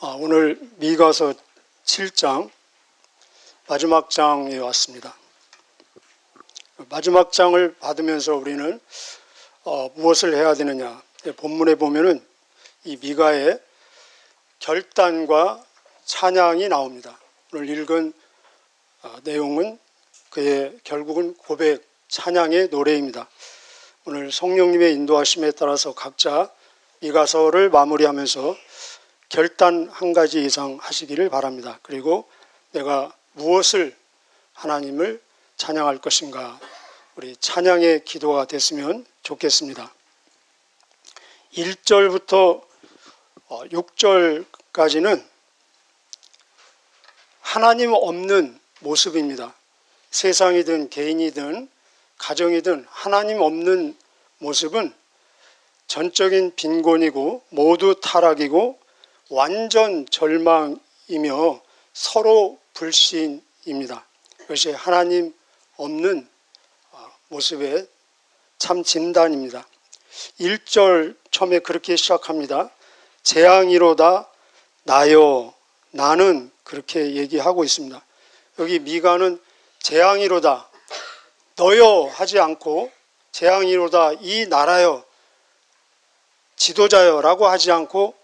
아, 오늘 미가서 7장 마지막 장에 왔습니다. 마지막 장을 받으면서 우리는 어, 무엇을 해야 되느냐? 본문에 보면은 이 미가의 결단과 찬양이 나옵니다. 오늘 읽은 어, 내용은 그의 결국은 고백, 찬양의 노래입니다. 오늘 성령님의 인도하심에 따라서 각자 미가서를 마무리하면서 결단 한 가지 이상 하시기를 바랍니다. 그리고 내가 무엇을 하나님을 찬양할 것인가 우리 찬양의 기도가 됐으면 좋겠습니다. 1절부터 6절까지는 하나님 없는 모습입니다. 세상이든 개인이든 가정이든 하나님 없는 모습은 전적인 빈곤이고 모두 타락이고 완전 절망이며 서로 불신입니다. 이것이 하나님 없는 어, 모습의 참 진단입니다. 1절 처음에 그렇게 시작합니다. 재앙이로다 나여 나는 그렇게 얘기하고 있습니다. 여기 미가는 재앙이로다 너여 하지 않고 재앙이로다 이 나라여 지도자여라고 하지 않고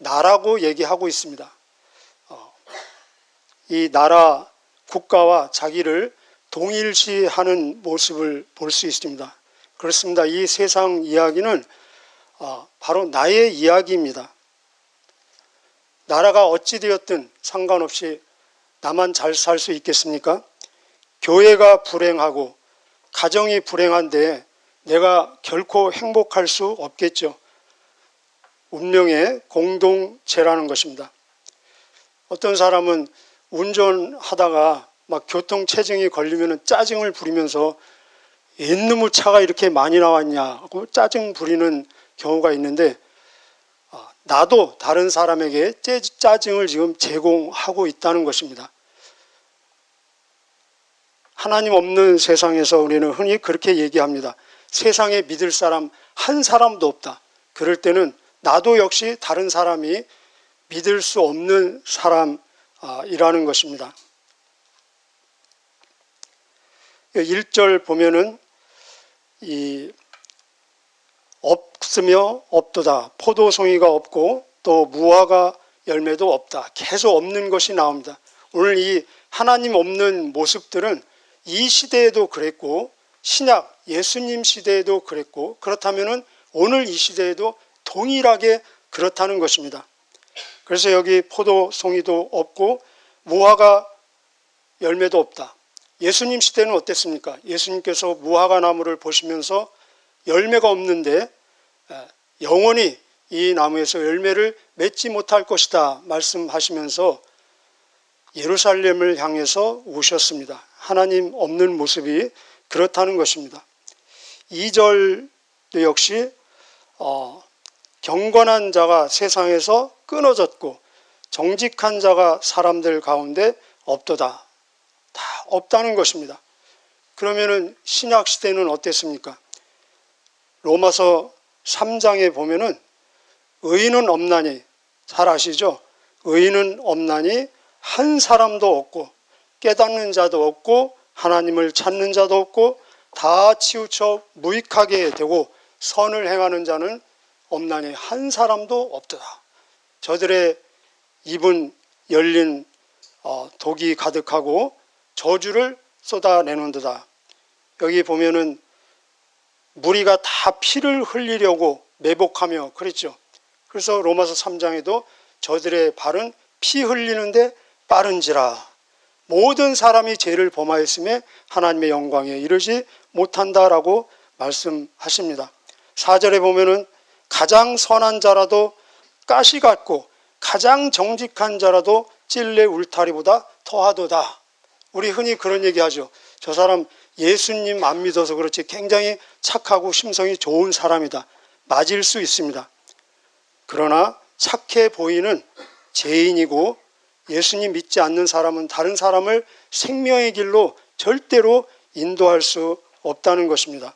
나라고 얘기하고 있습니다. 어, 이 나라 국가와 자기를 동일시하는 모습을 볼 수 있습니다. 그렇습니다. 이 세상 이야기는 어, 바로 나의 이야기입니다. 나라가 어찌 되었든 상관없이 나만 잘 살 수 있겠습니까? 교회가 불행하고 가정이 불행한데 내가 결코 행복할 수 없겠죠. 운명의 공동체라는 것입니다. 어떤 사람은 운전하다가 막 교통체증이 걸리면 짜증을 부리면서 옛놈의 차가 이렇게 많이 나왔냐 하고 짜증 부리는 경우가 있는데 아, 나도 다른 사람에게 짜증을 지금 제공하고 있다는 것입니다. 하나님 없는 세상에서 우리는 흔히 그렇게 얘기합니다. 세상에 믿을 사람 한 사람도 없다. 그럴 때는 나도 역시 다른 사람이 믿을 수 없는 사람이라는 것입니다. 1절 보면은 이 없으며 없도다. 포도송이가 없고 또 무화과 열매도 없다. 계속 없는 것이 나옵니다. 오늘 이 하나님 없는 모습들은 이 시대에도 그랬고 신약 예수님 시대에도 그랬고 그렇다면은 오늘 이 시대에도 동일하게 그렇다는 것입니다. 그래서 여기 포도송이도 없고 무화과 열매도 없다. 예수님 시대는 어땠습니까? 예수님께서 무화과 나무를 보시면서 열매가 없는데 영원히 이 나무에서 열매를 맺지 못할 것이다 말씀하시면서 예루살렘을 향해서 우셨습니다. 하나님 없는 모습이 그렇다는 것입니다. 2절도 역시 어, 경건한 자가 세상에서 끊어졌고 정직한 자가 사람들 가운데 없도다. 다 없다는 것입니다. 그러면은 신약 시대는 어땠습니까? 로마서 3장에 보면은 의인은 없나니 잘 아시죠? 의인은 없나니 한 사람도 없고 깨닫는 자도 없고 하나님을 찾는 자도 없고 다 치우쳐 무익하게 되고 선을 행하는 자는 없나니 한 사람도 없도다. 저들의 입은 열린 어, 독이 가득하고 저주를 쏟아내는도다. 여기 보면은 무리가 다 피를 흘리려고 매복하며 그랬죠. 그래서 로마서 3장에도 저들의 발은 피 흘리는데 빠른지라 모든 사람이 죄를 범하였음에 하나님의 영광에 이르지 못한다라고 말씀하십니다. 4절에 보면은 가장 선한 자라도 가시 같고 가장 정직한 자라도 찔레 울타리보다 더하도다. 우리 흔히 그런 얘기 하죠. 저 사람 예수님 안 믿어서 그렇지 굉장히 착하고 심성이 좋은 사람이다. 맞을 수 있습니다. 그러나 착해 보이는 죄인이고 예수님 믿지 않는 사람은 다른 사람을 생명의 길로 절대로 인도할 수 없다는 것입니다.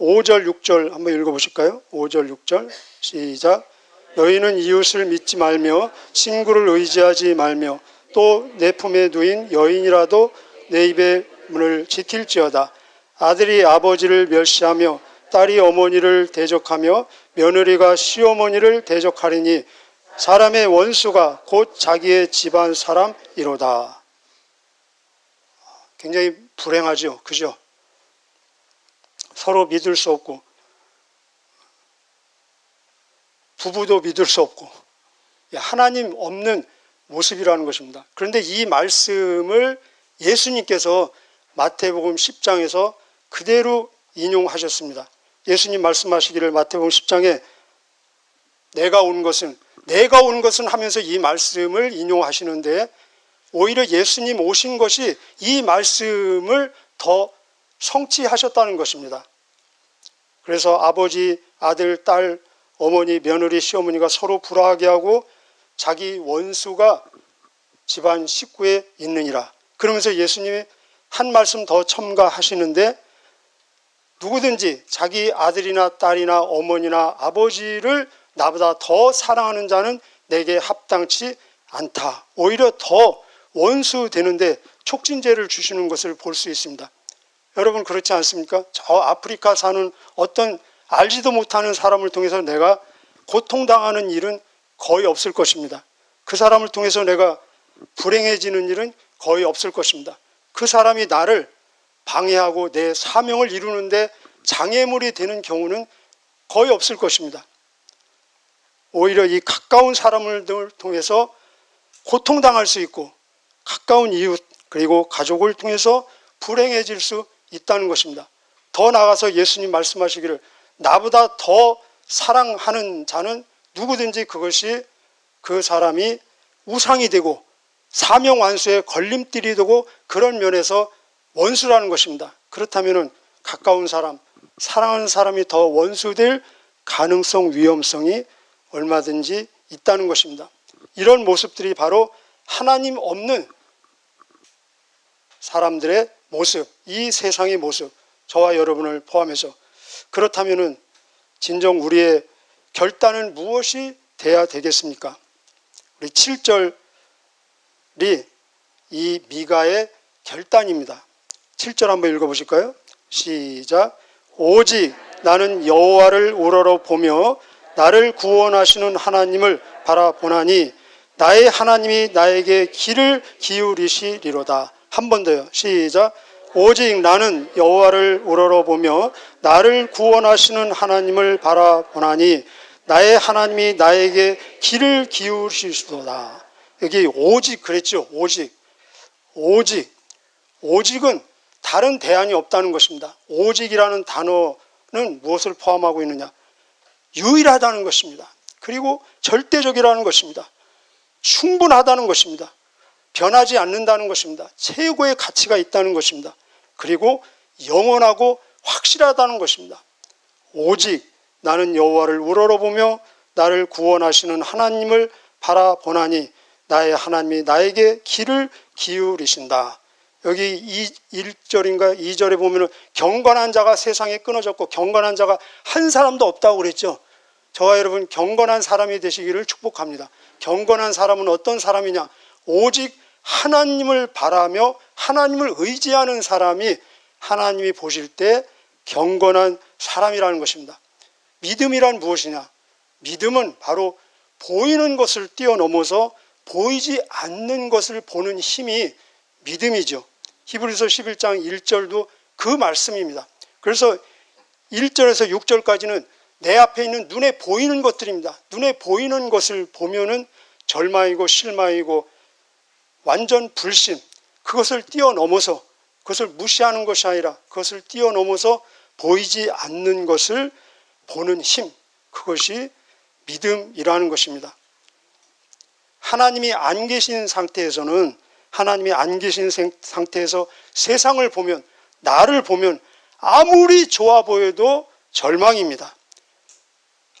5절, 6절 한번 읽어보실까요? 5절, 6절 시작. 너희는 이웃을 믿지 말며 친구를 의지하지 말며 또 내 품에 누인 여인이라도 내 입의 문을 지킬지어다. 아들이 아버지를 멸시하며 딸이 어머니를 대적하며 며느리가 시어머니를 대적하리니 사람의 원수가 곧 자기의 집안 사람이로다. 굉장히 불행하죠. 그죠? 서로 믿을 수 없고 부부도 믿을 수 없고 하나님 없는 모습이라는 것입니다. 그런데 이 말씀을 예수님께서 마태복음 10장에서 그대로 인용하셨습니다. 예수님 말씀하시기를 마태복음 10장에 내가 온 것은 내가 온 것은 하면서 이 말씀을 인용하시는데 오히려 예수님 오신 것이 이 말씀을 더 성취하셨다는 것입니다. 그래서 아버지, 아들, 딸, 어머니, 며느리, 시어머니가 서로 불화하게 하고 자기 원수가 집안 식구에 있느니라. 그러면서 예수님이 한 말씀 더 첨가하시는데 누구든지 자기 아들이나 딸이나 어머니나 아버지를 나보다 더 사랑하는 자는 내게 합당치 않다. 오히려 더 원수 되는데 촉진제를 주시는 것을 볼 수 있습니다. 여러분 그렇지 않습니까? 저 아프리카 사는 어떤 알지도 못하는 사람을 통해서 내가 고통당하는 일은 거의 없을 것입니다. 그 사람을 통해서 내가 불행해지는 일은 거의 없을 것입니다. 그 사람이 나를 방해하고 내 사명을 이루는데 장애물이 되는 경우는 거의 없을 것입니다. 오히려 이 가까운 사람을 통해서 고통당할 수 있고 가까운 이웃 그리고 가족을 통해서 불행해질 수 있다는 것입니다. 더 나아가서 예수님 말씀하시기를 나보다 더 사랑하는 자는 누구든지 그것이 그 사람이 우상이 되고 사명 완수의 걸림돌이 되고 그런 면에서 원수라는 것입니다. 그렇다면 가까운 사람, 사랑하는 사람이 더 원수될 가능성, 위험성이 얼마든지 있다는 것입니다. 이런 모습들이 바로 하나님 없는 사람들의 모습, 이 세상의 모습, 저와 여러분을 포함해서 그렇다면은 진정 우리의 결단은 무엇이 돼야 되겠습니까? 우리 7절이 이 미가의 결단입니다. 7절 한번 읽어 보실까요? 시작. 오직 나는 여호와를 우러러 보며 나를 구원하시는 하나님을 바라보나니 나의 하나님이 나에게 길을 기울이시리로다. 한 번 더요. 시작. 오직 나는 여호와를 우러러 보며 나를 구원하시는 하나님을 바라보나니 나의 하나님이 나에게 길을 기울이시도다. 여기 오직 그랬죠. 오직. 오직. 오직은 다른 대안이 없다는 것입니다. 오직이라는 단어는 무엇을 포함하고 있느냐? 유일하다는 것입니다. 그리고 절대적이라는 것입니다. 충분하다는 것입니다. 변하지 않는다는 것입니다. 최고의 가치가 있다는 것입니다. 그리고 영원하고 확실하다는 것입니다. 오직 나는 여호와를 우러러보며 나를 구원하시는 하나님을 바라보나니 나의 하나님이 나에게 길을 기울이신다. 여기 이 1절인가 2절에 보면은 경건한 자가 세상에 끊어졌고 경건한 자가 한 사람도 없다고 그랬죠. 저와 여러분 경건한 사람이 되시기를 축복합니다. 경건한 사람은 어떤 사람이냐? 오직 하나님을 바라며 하나님을 의지하는 사람이 하나님이 보실 때 경건한 사람이라는 것입니다. 믿음이란 무엇이냐? 믿음은 바로 보이는 것을 뛰어넘어서 보이지 않는 것을 보는 힘이 믿음이죠. 히브리서 11장 1절도 그 말씀입니다. 그래서 1절에서 6절까지는 내 앞에 있는 눈에 보이는 것들입니다. 눈에 보이는 것을 보면은 절망이고 실망이고 완전 불신, 그것을 뛰어넘어서 그것을 무시하는 것이 아니라 그것을 뛰어넘어서 보이지 않는 것을 보는 힘, 그것이 믿음이라는 것입니다. 하나님이 안 계신 상태에서는 하나님이 안 계신 상태에서 세상을 보면 나를 보면 아무리 좋아 보여도 절망입니다.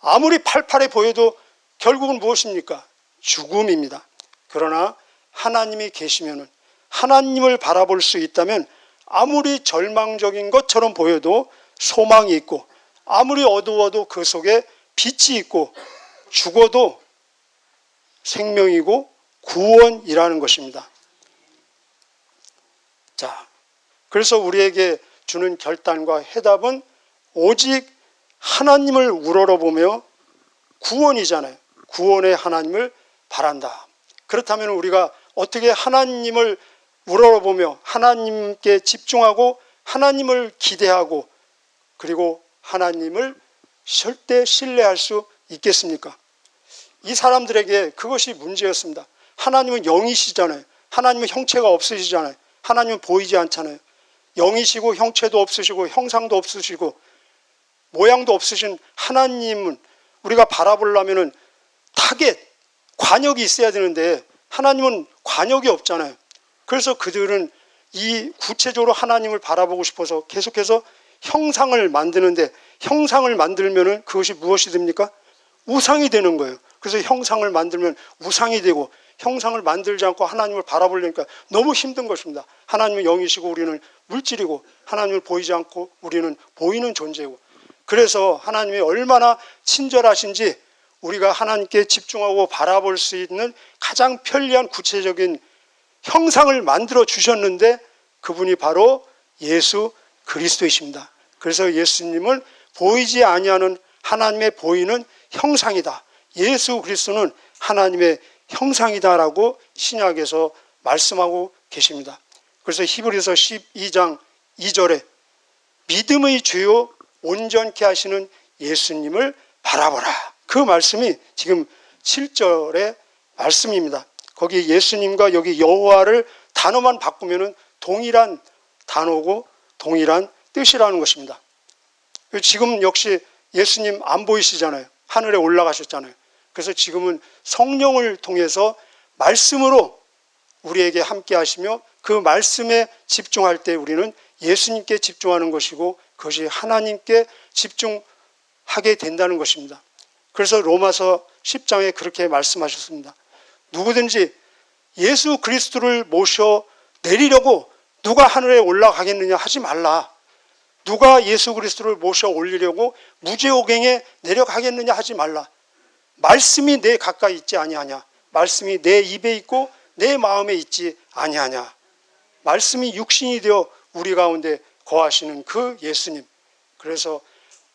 아무리 팔팔해 보여도 결국은 무엇입니까? 죽음입니다. 그러나 하나님이 계시면은 하나님을 바라볼 수 있다면 아무리 절망적인 것처럼 보여도 소망이 있고 아무리 어두워도 그 속에 빛이 있고 죽어도 생명이고 구원이라는 것입니다. 자, 그래서 우리에게 주는 결단과 해답은 오직 하나님을 우러러보며 구원이잖아요. 구원의 하나님을 바란다. 그렇다면 우리가 어떻게 하나님을 우러러보며 하나님께 집중하고 하나님을 기대하고 그리고 하나님을 절대 신뢰할 수 있겠습니까? 이 사람들에게 그것이 문제였습니다. 하나님은 영이시잖아요. 하나님은 형체가 없으시잖아요. 하나님은 보이지 않잖아요. 영이시고 형체도 없으시고 형상도 없으시고 모양도 없으신 하나님은 우리가 바라보려면은 타겟, 관역이 있어야 되는데 하나님은 관역이 없잖아요. 그래서 그들은 이 구체적으로 하나님을 바라보고 싶어서 계속해서 형상을 만드는데 형상을 만들면은 그것이 무엇이 됩니까? 우상이 되는 거예요. 그래서 형상을 만들면 우상이 되고 형상을 만들지 않고 하나님을 바라보려니까 너무 힘든 것입니다. 하나님은 영이시고 우리는 물질이고 하나님을 보이지 않고 우리는 보이는 존재고 그래서 하나님이 얼마나 친절하신지 우리가 하나님께 집중하고 바라볼 수 있는 가장 편리한 구체적인 형상을 만들어 주셨는데 그분이 바로 예수 그리스도이십니다. 그래서 예수님은 보이지 아니하는 하나님의 보이는 형상이다. 예수 그리스도는 하나님의 형상이다라고 신약에서 말씀하고 계십니다. 그래서 히브리서 12장 2절에 믿음의 주요 온전케 하시는 예수님을 바라보라. 그 말씀이 지금 7절의 말씀입니다. 거기 예수님과 여기 여호와를 단어만 바꾸면은 동일한 단어고 동일한 뜻이라는 것입니다. 지금 역시 예수님 안 보이시잖아요. 하늘에 올라가셨잖아요. 그래서 지금은 성령을 통해서 말씀으로 우리에게 함께 하시며 그 말씀에 집중할 때 우리는 예수님께 집중하는 것이고 그것이 하나님께 집중하게 된다는 것입니다. 그래서 로마서 10장에 그렇게 말씀하셨습니다. 누구든지 예수 그리스도를 모셔 내리려고 누가 하늘에 올라가겠느냐 하지 말라. 누가 예수 그리스도를 모셔 올리려고 무죄오갱에 내려가겠느냐 하지 말라. 말씀이 내 가까이 있지 아니하냐. 말씀이 내 입에 있고 내 마음에 있지 아니하냐. 말씀이 육신이 되어 우리 가운데 거하시는 그 예수님. 그래서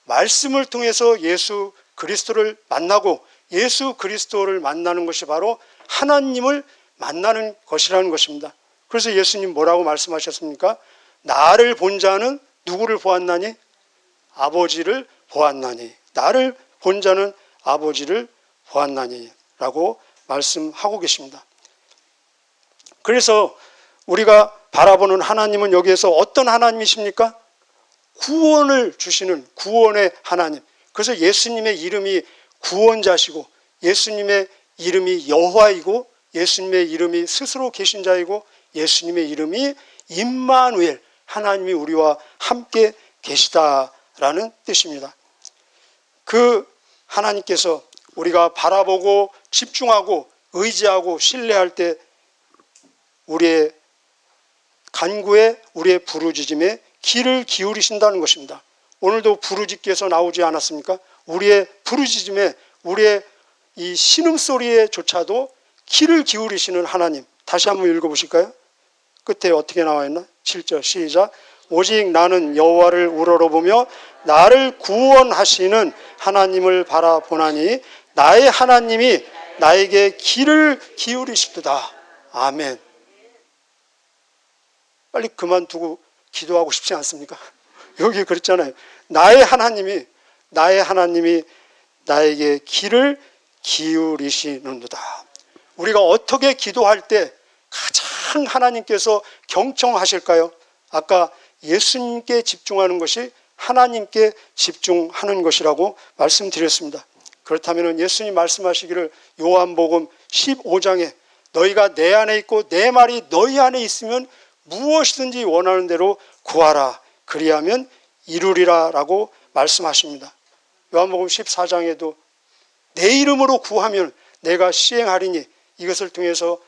말씀을 통해서 예수 그리스도를 만나고 예수 그리스도를 만나는 것이 바로 하나님을 만나는 것이라는 것입니다. 그래서 예수님 뭐라고 말씀하셨습니까? 나를 본 자는 누구를 보았나니? 아버지를 보았나니. 나를 본 자는 아버지를 보았나니. 라고 말씀하고 계십니다. 그래서 우리가 바라보는 하나님은 여기에서 어떤 하나님이십니까? 구원을 주시는 구원의 하나님. 그래서 예수님의 이름이 구원자시고 예수님의 이름이 여호와이고 예수님의 이름이 스스로 계신 자이고 예수님의 이름이 임마누엘 하나님이 우리와 함께 계시다라는 뜻입니다. 그 하나님께서 우리가 바라보고 집중하고 의지하고 신뢰할 때 우리의 간구에 우리의 부르짖음에 귀를 기울이신다는 것입니다. 오늘도 부르짖기에서 나오지 않았습니까? 우리의 부르짖음에 우리의 이 신음소리에조차도 귀를 기울이시는 하나님. 다시 한번 읽어보실까요? 끝에 어떻게 나와 있나? 7절 시작. 오직 나는 여호와를 우러러보며 나를 구원하시는 하나님을 바라보나니 나의 하나님이 나에게 귀를 기울이시도다. 아멘. 빨리 그만두고 기도하고 싶지 않습니까? 여기 그랬잖아요. 나의 하나님이 나의 하나님이 나에게 귀를 기울이시는도다. 우리가 어떻게 기도할 때 가장 하나님께서 경청하실까요? 아까 예수님께 집중하는 것이 하나님께 집중하는 것이라고 말씀드렸습니다. 그렇다면 예수님 말씀하시기를 요한복음 15장에 너희가 내 안에 있고 내 말이 너희 안에 있으면 무엇이든지 원하는 대로 구하라. 그리하면 이루리라라고 말씀하십니다. 요한복음 14장에도 내 이름으로 구하면 내가 시행하리니 이것을 통해서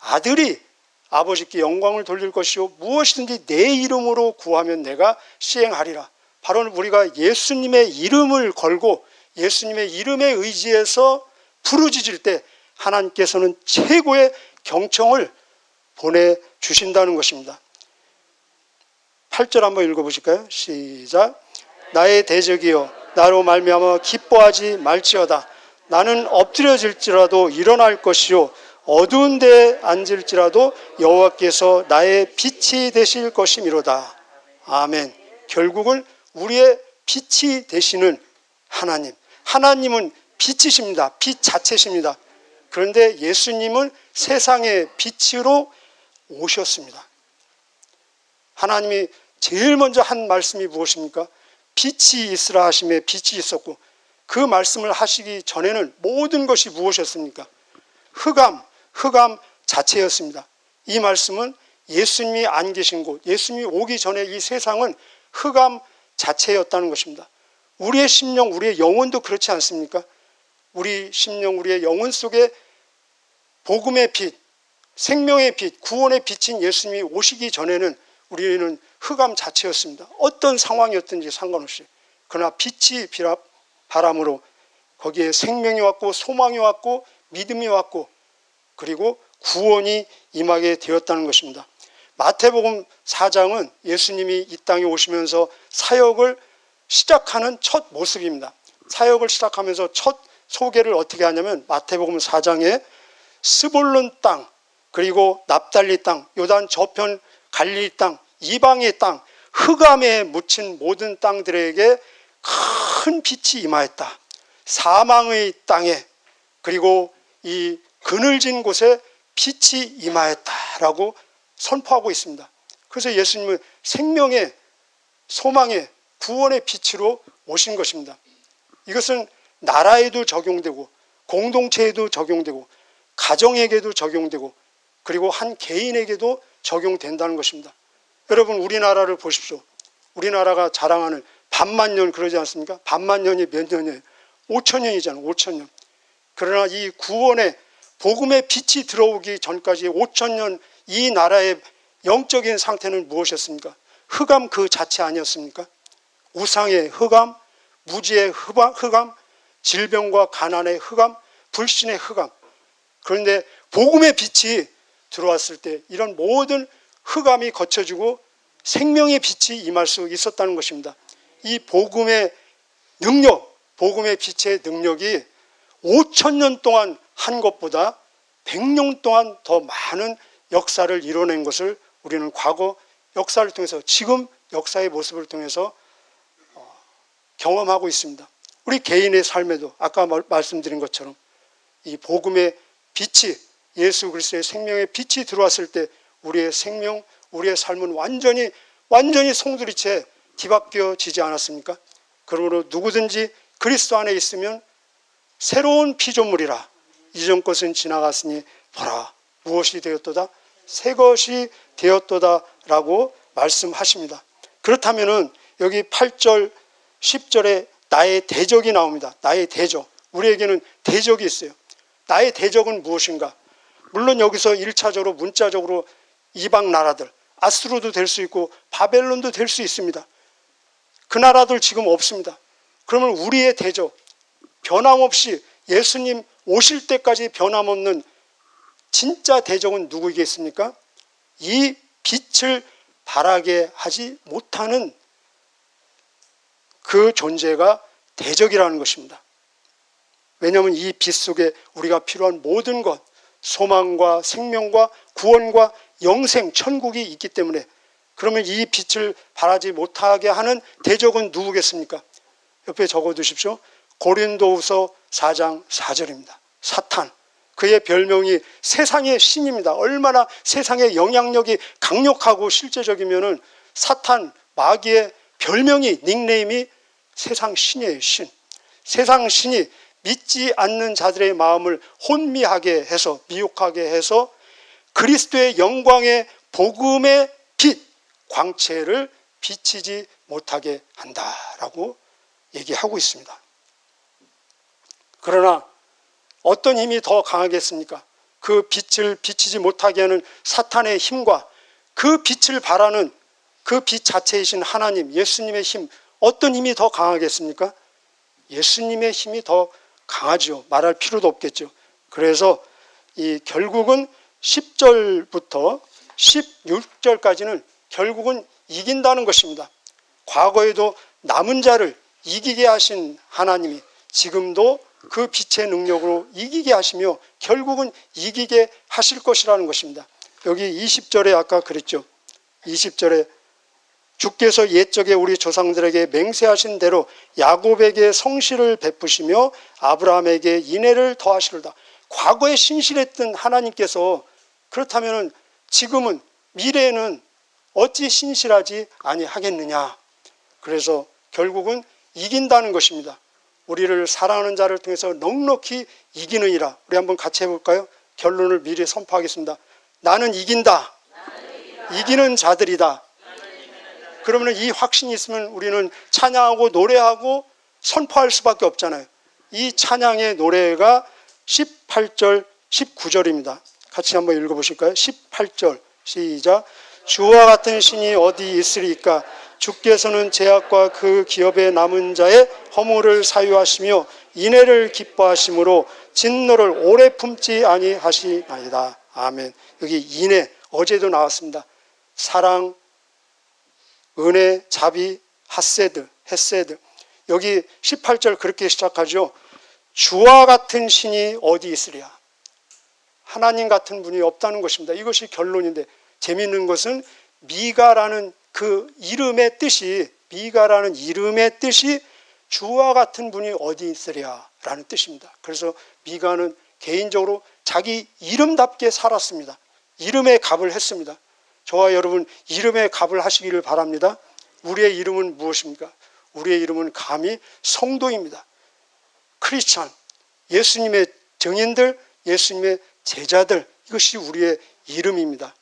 아들이 아버지께 영광을 돌릴 것이요 무엇이든지 내 이름으로 구하면 내가 시행하리라. 바로 우리가 예수님의 이름을 걸고 예수님의 이름에 의지해서 부르짖을 때 하나님께서는 최고의 경청을 보내 주신다는 것입니다. 8절 한번 읽어보실까요? 시작. 나의 대적이여 나로 말미암아 기뻐하지 말지어다. 나는 엎드려질지라도 일어날 것이요 어두운 데에 앉을지라도 여호와께서 나의 빛이 되실 것이미로다. 아멘. 결국은 우리의 빛이 되시는 하나님. 하나님은 빛이십니다. 빛 자체십니다. 그런데 예수님은 세상의 빛으로 오셨습니다. 하나님이 제일 먼저 한 말씀이 무엇입니까? 빛이 있으라 하심에 빛이 있었고 그 말씀을 하시기 전에는 모든 것이 무엇이었습니까? 흑암, 흑암 자체였습니다. 이 말씀은 예수님이 안 계신 곳, 예수님이 오기 전에 이 세상은 흑암 자체였다는 것입니다. 우리의 심령, 우리의 영혼도 그렇지 않습니까? 우리 심령, 우리의 영혼 속에 복음의 빛, 생명의 빛, 구원의 빛인 예수님이 오시기 전에는 우리는 흑암 자체였습니다. 어떤 상황이었든지 상관없이. 그러나 빛이 비라, 바람으로 거기에 생명이 왔고 소망이 왔고 믿음이 왔고 그리고 구원이 임하게 되었다는 것입니다. 마태복음 4장은 예수님이 이 땅에 오시면서 사역을 시작하는 첫 모습입니다. 사역을 시작하면서 첫 소개를 어떻게 하냐면 마태복음 4장에 스볼론 땅 그리고 납달리 땅 요단 저편 갈릴리 땅 이방의 땅 흑암에 묻힌 모든 땅들에게 큰 빛이 임하였다. 사망의 땅에 그리고 이 그늘진 곳에 빛이 임하였다라고 선포하고 있습니다. 그래서 예수님은 생명의 소망의 구원의 빛으로 오신 것입니다. 이것은 나라에도 적용되고 공동체에도 적용되고 가정에게도 적용되고 그리고 한 개인에게도 적용된다는 것입니다. 여러분 우리나라를 보십시오. 우리나라가 자랑하는 반만 년 그러지 않습니까? 반만 년이 몇 년이에요? 5천 년이잖아요. 5천 년. 그러나 이 구원의 복음의 빛이 들어오기 전까지 5천 년 이 나라의 영적인 상태는 무엇이었습니까? 흑암 그 자체 아니었습니까? 우상의 흑암, 무지의 흑암, 질병과 가난의 흑암, 불신의 흑암. 그런데 복음의 빛이 들어왔을 때 이런 모든 흑암이 거쳐지고 생명의 빛이 임할 수 있었다는 것입니다. 이 복음의 능력, 복음의 빛의 능력이 5천 년 동안 한 것보다 100년 동안 더 많은 역사를 이뤄낸 것을 우리는 과거 역사를 통해서 지금 역사의 모습을 통해서 어, 경험하고 있습니다. 우리 개인의 삶에도 아까 말씀드린 것처럼 이 복음의 빛이 예수 그리스도의 생명의 빛이 들어왔을 때 우리의 생명, 우리의 삶은 완전히 완전히 송두리째 뒤바뀌어지지 않았습니까? 그러므로 누구든지 그리스도 안에 있으면 새로운 피조물이라 이전 것은 지나갔으니 보라 무엇이 되었도다 새 것이 되었도다라고 말씀하십니다. 그렇다면은 여기 8절 10절에 나의 대적이 나옵니다. 나의 대적. 우리에게는 대적이 있어요. 나의 대적은 무엇인가? 물론 여기서 1차적으로 문자적으로 이방 나라들 아스루도 될 수 있고 바벨론도 될 수 있습니다. 그 나라들 지금 없습니다. 그러면 우리의 대적 변함없이 예수님 오실 때까지 변함없는 진짜 대적은 누구이겠습니까? 이 빛을 바라게 하지 못하는 그 존재가 대적이라는 것입니다. 왜냐하면 이 빛 속에 우리가 필요한 모든 것, 소망과 생명과 구원과 영생, 천국이 있기 때문에 그러면 이 빛을 바라지 못하게 하는 대적은 누구겠습니까? 옆에 적어 두십시오. 고린도후서 4장 4절입니다. 사탄. 그의 별명이 세상의 신입니다. 얼마나 세상의 영향력이 강력하고 실제적이면은 사탄 마귀의 별명이 닉네임이 세상 신이에요, 신. 세상 신이 믿지 않는 자들의 마음을 혼미하게 해서 미혹하게 해서 그리스도의 영광의 복음의 빛, 광채를 비치지 못하게 한다라고 얘기하고 있습니다. 그러나 어떤 힘이 더 강하겠습니까? 그 빛을 비치지 못하게 하는 사탄의 힘과 그 빛을 바라는 그 빛 자체이신 하나님, 예수님의 힘, 어떤 힘이 더 강하겠습니까? 예수님의 힘이 더 강하죠. 말할 필요도 없겠죠. 그래서 이 결국은 10절부터 16절까지는 결국은 이긴다는 것입니다. 과거에도 남은 자를 이기게 하신 하나님이 지금도 그 빛의 능력으로 이기게 하시며 결국은 이기게 하실 것이라는 것입니다. 여기 20절에 아까 그랬죠. 20절에 주께서 옛적에 우리 조상들에게 맹세하신 대로 야곱에게 성실을 베푸시며 아브라함에게 인애를 더하시리다. 과거에 신실했던 하나님께서 그렇다면 지금은 미래에는 어찌 신실하지 아니하겠느냐. 그래서 결국은 이긴다는 것입니다. 우리를 사랑하는 자를 통해서 넉넉히 이기느니라. 우리 한번 같이 해볼까요? 결론을 미리 선포하겠습니다. 나는 이긴다. 이기는 자들이다. 그러면 이 확신이 있으면 우리는 찬양하고 노래하고 선포할 수밖에 없잖아요. 이 찬양의 노래가 18절, 19절입니다. 같이 한번 읽어보실까요? 18절 시작. 주와 같은 신이 어디 있으리까? 주께서는 제약과 그 기업의 남은 자의 허물을 사유하시며 인애를 기뻐하심으로 진노를 오래 품지 아니하시나이다. 아멘. 여기 인애 어제도 나왔습니다. 사랑, 은혜, 자비, 핫세드, 햇세드. 여기 18절 그렇게 시작하죠. 주와 같은 신이 어디 있으랴? 하나님 같은 분이 없다는 것입니다. 이것이 결론인데 재미있는 것은 미가라는 그 이름의 뜻이 미가라는 이름의 뜻이 주와 같은 분이 어디 있으랴라는 뜻입니다. 그래서 미가는 개인적으로 자기 이름답게 살았습니다. 이름에 값을 했습니다. 저와 여러분 이름에 값을 하시기를 바랍니다. 우리의 이름은 무엇입니까? 우리의 이름은 감히 성도입니다. 크리스찬, 예수님의 정인들, 예수님의 제자들, 이것이 우리의 이름입니다.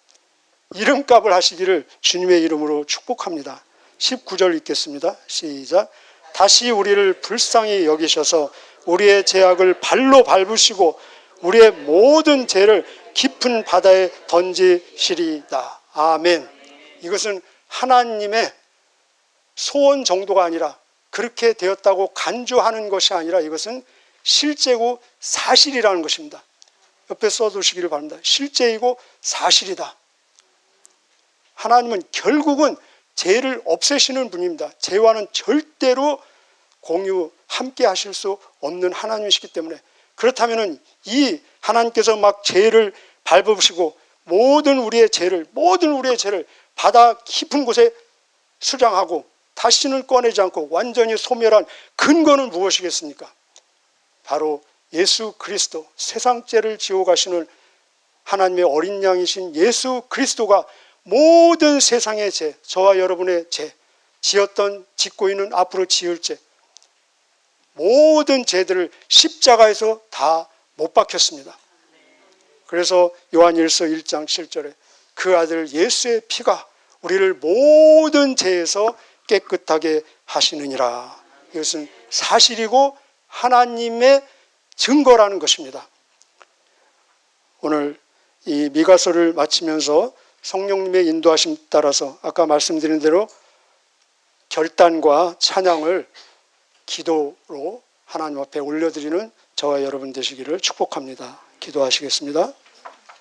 이름값을 하시기를 주님의 이름으로 축복합니다. 19절 읽겠습니다. 시작. 다시 우리를 불쌍히 여기셔서 우리의 죄악을 발로 밟으시고 우리의 모든 죄를 깊은 바다에 던지시리다. 아멘. 이것은 하나님의 소원 정도가 아니라 그렇게 되었다고 간주하는 것이 아니라 이것은 실제고 사실이라는 것입니다. 옆에 써두시기를 바랍니다. 실제이고 사실이다. 하나님은 결국은 죄를 없애시는 분입니다. 죄와는 절대로 공유 함께 하실 수 없는 하나님이시기 때문에 그렇다면 이 하나님께서 막 죄를 밟으시고 모든 우리의 죄를 모든 우리의 죄를 바다 깊은 곳에 수장하고 다시는 꺼내지 않고 완전히 소멸한 근거는 무엇이겠습니까? 바로 예수 그리스도 세상 죄를 지어 가시는 하나님의 어린 양이신 예수 그리스도가 모든 세상의 죄, 저와 여러분의 죄, 지었던 짓고 있는 앞으로 지을 죄, 모든 죄들을 십자가에서 다 못 박혔습니다. 그래서 요한일서 1장 7절에 그 아들 예수의 피가 우리를 모든 죄에서 깨끗하게 하시느니라. 이것은 사실이고 하나님의 증거라는 것입니다. 오늘 이 미가서를 마치면서 성령님의 인도하심 따라서 아까 말씀드린 대로 결단과 찬양을 기도로 하나님 앞에 올려드리는 저와 여러분 되시기를 축복합니다. 기도하시겠습니다.